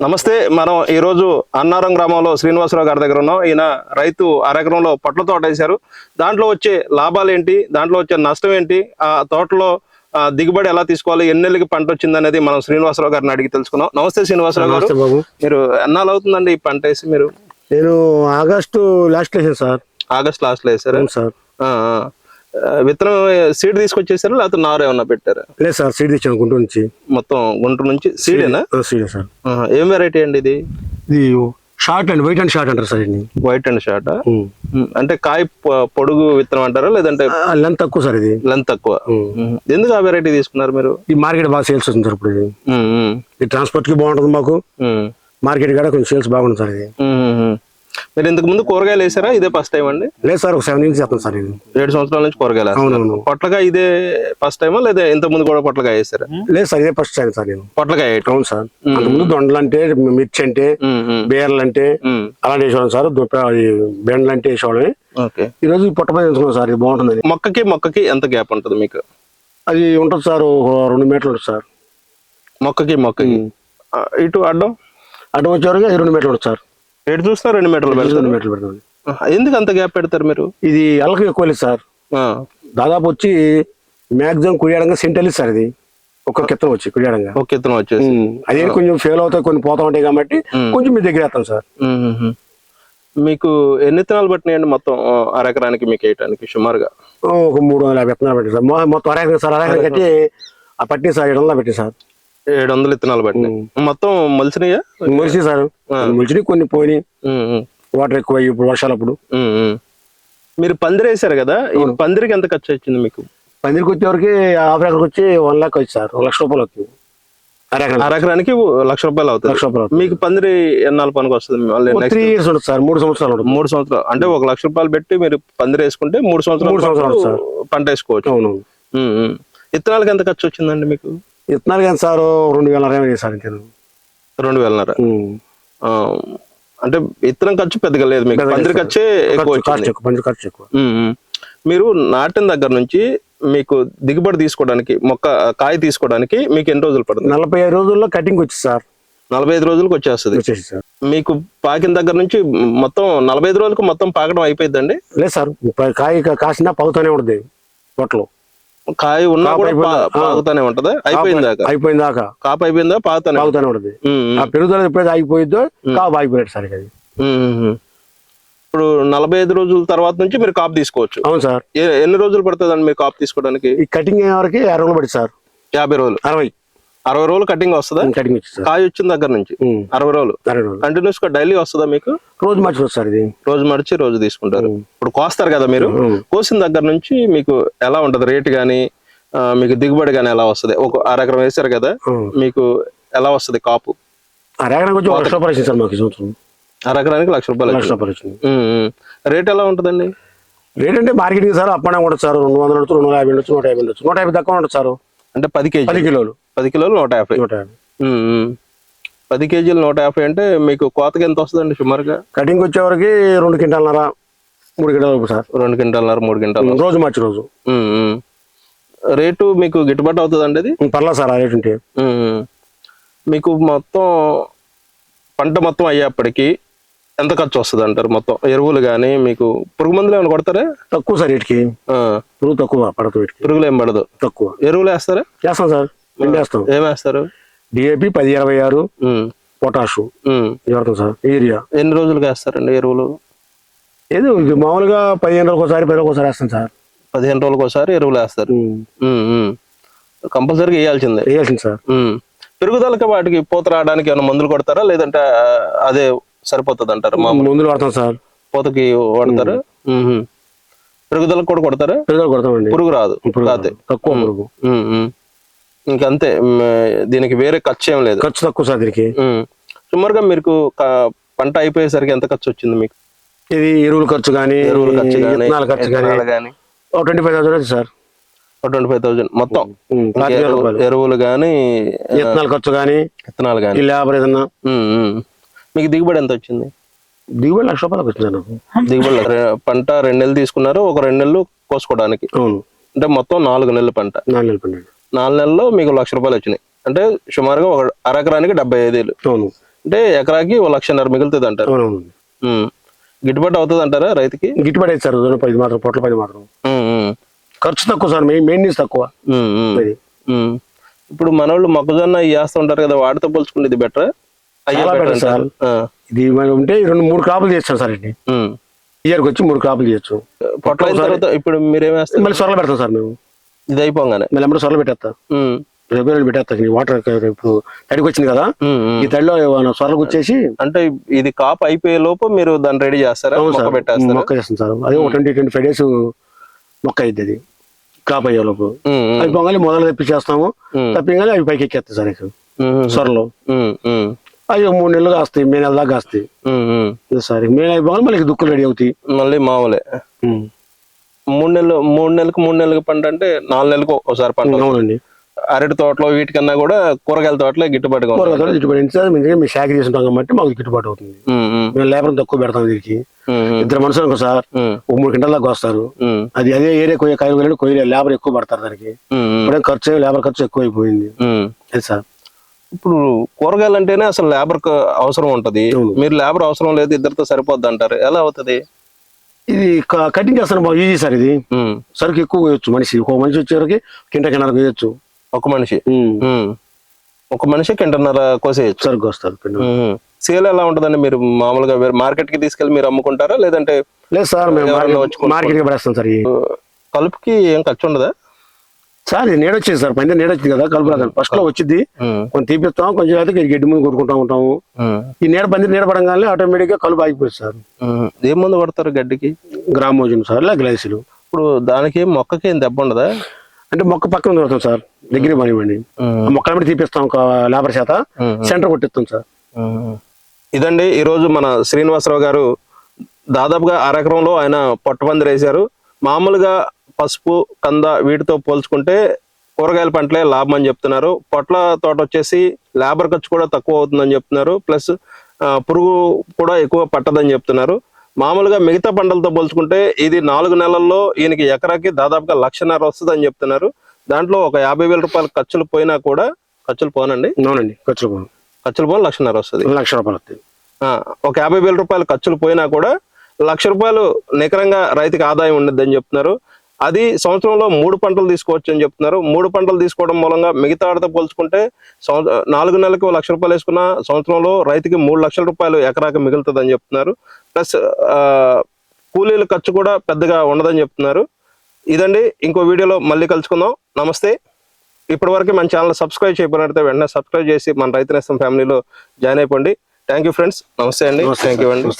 నమస్తే మనం ఈరోజు అన్నారం గ్రామంలో శ్రీనివాసరావు గారి దగ్గర ఉన్నాం. ఈయన రైతు అరెకరంలో పట్ల తోట వేశారు. దాంట్లో వచ్చే లాభాలు ఏంటి? దాంట్లో వచ్చే నష్టం ఏంటి? ఆ తోటలో దిగుబడి ఎలా తీసుకోవాలి? ఎన్ని నెలలకి పంట వచ్చింది అనేది మనం శ్రీనివాసరావు గారిని అడిగి తెలుసుకున్నాం. నమస్తే శ్రీనివాసరావు గారు. మీరు ఎన్నాళ్ళు అవుతుందండి ఈ పంట వేసి మీరు? నేను ఆగస్టు లాస్ట్ వేసాను సార్. ఆగస్ట్ లాస్ట్లో వేసారా సార్. విత్తనం సీడ్ తీసుకొచ్చేసారా? లేకపోతే నారు ఏమన్నా పెట్టారా? లేదు సార్ సీడ్ తెచ్చాను గుంటూరు నుంచి. మొత్తం గుంటూరు నుంచి సీడేనా సీడ్ సార్. ఏం వెరైటీ అండి ఇది? ఇది short and white and short అంటారు సార్ ఇది వైట్ అండ్ షార్ట్ అంటే కాయ పొడుగు విత్తనం అంటారా? లేదంటే లెంత్ తక్కువ సార్ ఇది. లెంత్ తక్కువ. ఎందుకు ఆ వెరైటీ తీసుకున్నారు మీరు? ఈ మార్కెట్ బాగా సేల్స్ వస్తుంది సార్ ఇప్పుడు ఇది. ట్రాన్స్పోర్ట్కి బాగుంటుంది మాకు. మార్కెట్ కూడా కొంచెం సేల్స్ బాగుంటుంది సార్ ఇది. మీరు ఇంతకు ముందు కూరగాయలు వేసారా? ఇదే ఫస్ట్ టైం అండి? లేదు సార్ ఒక సెవెన్ ఇంచ్ చేస్తాను సార్ ఇది. ఏడు సంవత్సరాల నుంచి కూరగాయలు. అవునవును. పొట్లకాయ ఇదే ఫస్ట్ టైమా లేదా ఇంత ముందు కూడా పొట్లకాయ వేసారా? లేదు సార్ ఇదే ఫస్ట్ టైం సార్ నేను పొట్లకాయ వేయటం. అవును సార్. అంతకుముందు దొండలు అంటే మిర్చి అంటే బీరలు అంటే. అలాంటి వేసేవాళ్ళం సార్. బెండలు అంటే వేసేవాళ్ళం ఓకే. ఈ రోజు పుట్టపై ఎంచుకున్నాం సార్ ఇది బాగుంటుందని మొక్కకి మొక్కకి ఎంత గ్యాప్ ఉంటుంది మీకు? అది ఉంటుంది సార్ ఒక రెండు మీటర్లు ఉంటుంది సార్. మొక్కకి మొక్కకి. ఇటు అడ్డం? అటు వచ్చేవరకు రెండు మీటర్లు ఉంటుంది సార్. ఎటు చూసినా రెండు మీటర్లు పెడతారు. రెండు మీటర్లు పెడతాం. ఎందుకు అంత గ్యాప్ పెడతారు మీరు? ఇది ఎలక ఎక్కువ లేదు సార్ దాదాపు వచ్చి మ్యాక్సిమం కుడియాడంగా సెంటెల్ సార్ ఇది. ఒక్క కిత్తం వచ్చి కుడియాడంగా. ఒక విత్తనం వచ్చేసి. అదే కొంచెం ఫెయిల్ అవుతాయి కొన్ని పోతా ఉంటాయి కాబట్టి కొంచెం మీ దగ్గర వేస్తాం సార్. మీకు ఎన్ని విత్తనాలు పట్టినాయండి మొత్తం అరెకరానికి మీకు వేయటానికి సుమారుగా? ఒక మూడు వందల యాభై విత్తనాలు పెట్టి సార్. మొత్తం అరేకం సార్ అరేకం కట్టి ఆ పట్టి సార్ ఏడు వందలు పెట్టి సార్. ఏడు వందల విత్తనాలు పట్టినాయి మొత్తం మలిసినాయా మురిసి సార్. మురిసి కొన్ని పోయినాయి. వాటర్ ఎక్కువ ఇప్పుడు వర్షాలప్పుడు. ఉమ్, ఉమ్. మీరు పందిరి వేసారు కదా ఈ పందిరికి ఎంత ఖర్చు వచ్చింది మీకు? పందిరికి వచ్చేవరకు హాఫ్ ఎకర్కి వచ్చి వన్ లాక్ వచ్చి సార్. లక్ష రూపాయలు అవుతుంది. అరేకం అరెకరానికి లక్ష రూపాయలు అవుతుంది. లక్ష రూపాయలు మీకు పందిరి ఎన్నాళ్ళు పనికి వస్తుంది త్రీ ఇయర్స్ ఉంటుంది సార్. మూడు సంవత్సరాలు మూడు సంవత్సరాలు. అంటే ఒక లక్ష రూపాయలు పెట్టి మీరు పందిరి వేసుకుంటే మూడు సంవత్సరాలు మూడు సంవత్సరాలు సార్. పంట వేసుకోవచ్చు. అవును. విత్తనాలకి ఎంత ఖర్చు వచ్చిందండి మీకు? ఇస్తున్నారు కానీ సార్ రెండు వేల అరవై సార్ రెండు వేలన్నర అంటే విత్తనం ఖర్చు పెద్దగా లేదు మీకు. పందిరి. ఖర్చే ఎక్కువ ఖర్చు వచ్చింది. ఎక్కువ పంచి ఖర్చు ఎక్కువ. మీరు నాటిన దగ్గర నుంచి మీకు దిగుబడి తీసుకోవడానికి మొక్క కాయ తీసుకోవడానికి మీకు ఎన్ని రోజులు పడుతుంది? నలభై ఐదు రోజుల్లో కటింగ్ వచ్చి సార్. నలభై ఐదు రోజులకు వచ్చేస్తుంది. మీకు పాకిన దగ్గర నుంచి మొత్తం నలభై ఐదు రోజులకు మొత్తం పాకడం అయిపోయిందండి లేదు సార్. కాయ కాసినా పగుతూనే ఉంటుంది తోటలో కాయ ఉన్నా కూడా అయిపోయిందా? పా- పాకుతానే ఉంటదా? అయిపోయింది దాకా అయిపోయింది దాకా కాపు అయిపోయిందా? పాకుతానే పాగుతూనే ఉంటుంది? ఆ పెరుగుదల ఎప్పుడైతే ఆగిపోయిద్దో కాపు ఆగిపోయాడు సార్ అది. ఇప్పుడు నలభై ఐదు రోజుల తర్వాత నుంచి మీరు కాపు తీసుకోవచ్చు. అవును సార్. ఎన్ని రోజులు పడుతుందండి మీరు కాపు తీసుకోవడానికి? ఈ కటింగ్ అయ్యే వరకు అరవై రోజులు పడింది సార్. యాభై రోజులు. అరవై. అరవై రోజులు కటింగ్ వస్తుందా? కటింగ్ కాయ వచ్చిన దగ్గర నుంచి అరవై రోజులు. కంటిన్యూస్గా డైలీ వస్తుందా మీకు? రోజు మర్చిపోతుంది సార్ ఇది. రోజు మడిచి రోజు తీసుకుంటారు. ఇప్పుడు కోస్తారు కదా మీరు. కోసిన దగ్గర నుంచి మీకు ఎలా ఉంటది? రేట్ గానీ మీకు దిగుబడి గానీ ఎలా వస్తది? ఒక అరెకరం వేశారు కదా. మీకు ఎలా వస్తది కాపు? అరెకరానికి లక్ష రూపాయలు లక్ష రూపాయలు. రేట్ ఎలా ఉంటదండి? రేట్ అంటే మార్కెటింగ్ సార్ అప్పనే ఉండదు సార్ రెండు వందలు రెండు వందల యాభై ఉండొచ్చు నూట యాభై ఉండొచ్చు. నూట యాభై తక్కువ ఉండదు సార్. అంటే పది కేజీ పది కిలోలు. పది కిలోలు నూట యాభై. నూట యాభై. పది కేజీలు నూట యాభై అంటే మీకు కోతకి ఎంత వస్తుందండి సుమారుగా? కటింగ్ వచ్చేవరకు రెండు క్వింటాలన్నర మూడు క్వింటాలు సార్. రెండు క్వింటాలన్నర మూడు క్వింటాలు రోజు మార్చి రోజు. రేటు మీకు గిట్టుబాటు అవుతుందండి అది? పర్లేదు సార్ ఆ రేట్ ఉంటే. మీకు మొత్తం పంట మొత్తం అయ్యేప్పటికి ఎంత ఖర్చు వస్తుంది అంటారు? మొత్తం ఎరువులు కానీ మీకు పురుగు మందులు ఏమైనా కొడతారా? తక్కువ సార్ వీటికి పురుగు తక్కువ వీటికి. పురుగులు ఏం పడదు. తక్కువ. ఎరువులు వేస్తారా? చేస్తాం సార్. ఏం చేస్తాం ఏం వేస్తారు డిఏపి పది ఇరవై ఆరు పొటాషు. పడతాం సార్ ఏరియా ఎన్ని రోజులుగా వేస్తారండి ఎరువులు? ఏదో మామూలుగా పదిహేను రోజులు ఒకసారి పది ఒకసారి వేస్తాం సార్. పదిహేను రోజులకు ఒకసారి ఎరువులు వేస్తారు. కంపల్సరీగా వేయాల్సిందే. వేయాల్సింది సార్. పెరుగుదలకి వాటికి పూత రావడానికి ఏమైనా మందులు కొడతారా? లేదంటే అదే సరిపోతుంది అంటారు మందులు వాడతాం సార్. పూతకి వాడతారు. పెరుగుదలకు కూడా కొడతారా? పెరుగుదల కొడతామండి. పురుగు రాదు. తక్కువ పురుగు. ఇంకంతే దీనికి వేరే ఖర్చు ఏం లేదు. ఖర్చు తక్కువ సార్ దీనికి. సుమారుగా మీకు పంట అయిపోయేసరికి ఎంత ఖర్చు వచ్చింది మీకు? ఇది ఎరువుల ఖర్చు కానీ ఎరువుల ఖర్చు కానీ ఖర్చు కానీ twenty five thousand sir. Twenty five thousand మొత్తం? ఎరువులు కానీ విత్తనాల ఖర్చు కానీ విత్తనాలు ఈ కానీ లేబర్ ఏదన్నా? మీకు దిగుబడి ఎంత వచ్చింది? దిగుబడి లక్ష రూపాయలకు వచ్చింది నాకు దిగుబడి పంట రెండు నెలలు తీసుకున్నారు ఒక రెండు నెలలు కోసుకోవడానికి. అవును. అంటే మొత్తం నాలుగు నెలల పంట. నాలుగు నెలలు పండి నాలుగు నెలల్లో మీకు లక్ష రూపాయలు వచ్చినాయి. అంటే సుమారుగా ఒక అరెకరానికి డెబ్బై ఐదు వేలు. అంటే ఎకరాకి ఓ లక్షన్నర మిగులుతుంది అంటారు. గిట్టుబాటు అవుతుంది అంటారా రైతుకి? గిట్టుబడి అయితే సార్ పది మాత్రం పొట్ల పది మాత్రం. ఖర్చు తక్కువ సార్ మెయిన్ మెయింటెనెన్స్ తక్కువ. ఇప్పుడు మనోళ్ళు మొక్కజొన్న ఇవి వేస్తూ ఉంటారు కదా వాటితో పోల్చుకుంటే ఇది బెటర్? సార్. ఇది మనం ఉంటే రెండు మూడు క్రాపులు చేస్తాం సార్ ఇది. ఇయర్కి వచ్చి మూడు క్రాపులు చేయొచ్చు పొట్ల తర్వాత ఇప్పుడు మీరేం వేస్తారు మళ్ళీ సొరలు పెడతాం సార్ మేము. ఇది అయిపోగానే మళ్ళీ ఎమ్మడే సొరలు పెట్టేస్తాం. రెగ్యులర్ పెట్టేస్తాం. వాటర్ ఇప్పుడు తడికి వచ్చింది కదా. ఈ తడిలో సొరలు గుచ్చేసి అంటే ఇది కాపు అయిపోయే లోపు మీరు దాన్ని రెడీ చేస్తారా? మొక్క పెట్టేస్తారా? మొక్క చేస్తాం సార్. అదే ఒక ట్వంటీ ట్వంటీ ఫైవ్ డేస్ మొక్క అయింది అది. క్రాప్ అయ్యే లోపు. అవి పొంగాలి మొదలు తెప్పించేస్తాము ఉమ్, తప్పింగాలి అవి పైకి ఎక్కేస్తాయి సార్ ఇక. ఉమ్, సొరలు. అవి మూడు నెలలు కాస్తాయి మే నెల దాకా కాస్తాయి. సార్ మే నెల అయిపోగానే మళ్ళీ దుక్కులు రెడీ అవుతాయి. మళ్ళీ మామూలే. మూడు నెలలు మూడు నెలలకు మూడు నెలలకు పంట అంటే నాలుగు నెలలకు ఒకసారి పంట. అవునండి. అరటి తోటలో వీటికన్నా కూడా కూరగాయల తోటలో గిట్టుబాటుగా ఉంటుంది కూరగాయలు గిట్టుబాటు. సార్ మేము మేము షాక్ చేసుకుంటాం కాబట్టి మాకు గిట్టుబాటు అవుతుంది. మేము లేబర్ తక్కువ పెడతాం దీనికి. ఇద్దరు మనుషులు అనుకో సార్ ఉమ్, ఒక మూడు గంటల దాకా వస్తారు. అది అదే ఏరియా కొయ్య కాయ వెళ్ళి కొయ్యలే లేబర్ ఎక్కువ పడతారు దానికి. ఇప్పుడే ఖర్చు లేబర్ ఖర్చు ఎక్కువ అయిపోయింది. అది సార్? ఇప్పుడు కూరగాయలు అంటేనే అసలు లేబర్ అవసరం ఉంటది. మీరు లేబర్ అవసరం లేదు ఇద్దరితో సరిపోద్ది అంటారు. ఎలా అవుతుంది? ఇది కటింగ్ చేస్తాను బాగా ఈజీ సార్ ఇది. సరుకు ఎక్కువ కోయొచ్చు మనిషి ఒక మనిషి వచ్చేవరకు కింట కింద కోయొచ్చు ఒక మనిషి. ఒక మనిషి కింటన్నర కోసేయచ్చు? సరుకు వస్తారు. సేల్ ఎలా ఉంటదండి మీరు మామూలుగా? మార్కెట్కి తీసుకెళ్ళి మీరు అమ్ముకుంటారా? లేదంటే లేదు సార్? మార్కెట్కి పడేస్తాం సార్. కలుపుకి ఏం ఖర్చు ఉండదా? సార్ ఇది నీడొచ్చింది సార్. పైన నీడొచ్చింది కదా కలుపు ఫస్ట్లో వచ్చింది కొంచెం తీపిస్తాం కొంచెం అయితే గడ్డి ముందు కొట్టుకుంటా ఉంటాము. ఈ నీడ పంది నీడ పడంగానే ఆటోమేటిక్గా కలుపు ఆగిపోయింది సార్. ఏం మందు కొడతారు గడ్డికి? గ్రామోజన్ సార్ ఇలా గ్లాసులు. ఇప్పుడు దానికి మొక్కకి ఏం దెబ్బ ఉండదా? అంటే మొక్క పక్కన దొరుకుతాం సార్ దగ్గర పనివ్వండి మొక్కల మీద తీపిస్తాం ఒక లేబర్ చేత. సెంటర్ కొట్టిస్తాం సార్. ఇదండి ఈరోజు మన శ్రీనివాసరావు గారు దాదాపుగా అరెకరంలో ఆయన పొట్టపందిరి వేశారు. మామూలుగా పసుపు కంద వీటితో పోల్చుకుంటే కూరగాయల పంటలే లాభం అని చెప్తున్నారు. పొట్ల తోట వచ్చేసి లేబర్ ఖర్చు కూడా తక్కువ అవుతుందని చెప్తున్నారు. ప్లస్ పురుగు కూడా ఎక్కువ పట్టదని చెప్తున్నారు. మామూలుగా మిగతా పంటలతో పోల్చుకుంటే ఇది నాలుగు నెలల్లో ఈయనకి ఎకరాకి దాదాపుగా లక్షన్నర వస్తుందని చెప్తున్నారు. దాంట్లో ఒక యాభై వేల రూపాయల ఖర్చులు పోయినా కూడా ఖర్చులు పోనండి? అవునండి ఖర్చులు పోను. ఖర్చులు పోను లక్షన్నర వస్తుంది. లక్ష రూపాయలు వస్తాయి. ఆ, ఒక యాభై వేల రూపాయలు ఖర్చులు పోయినా కూడా లక్ష రూపాయలు నికరంగా రైతుకి ఆదాయం ఉండద్దని చెప్తున్నారు. అది సంవత్సరంలో మూడు పంటలు తీసుకోవచ్చు అని చెప్తున్నారు. మూడు పంటలు తీసుకోవడం మూలంగా మిగతా వాటితో పోల్చుకుంటే నాలుగు నెలలకు లక్ష రూపాయలు వేసుకున్న సంవత్సరంలో రైతుకి మూడు లక్షల రూపాయలు ఎకరాకి మిగులుతుందని చెప్తున్నారు. ప్లస్ కూలీల ఖర్చు కూడా పెద్దగా ఉండదని చెప్తున్నారు. ఇదండి. ఇంకో వీడియోలో మళ్ళీ కలుసుకుందాం. నమస్తే. ఇప్పటివరకు మన ఛానల్ సబ్స్క్రైబ్ చేయకపోయినట్లయితే వెంటనే సబ్స్క్రైబ్ చేసి మన రైతు నేస్తం ఫ్యామిలీలో జాయిన్ అయిపోండి. Thank you friends. నమస్తే అండి. థ్యాంక్ యూ అండి.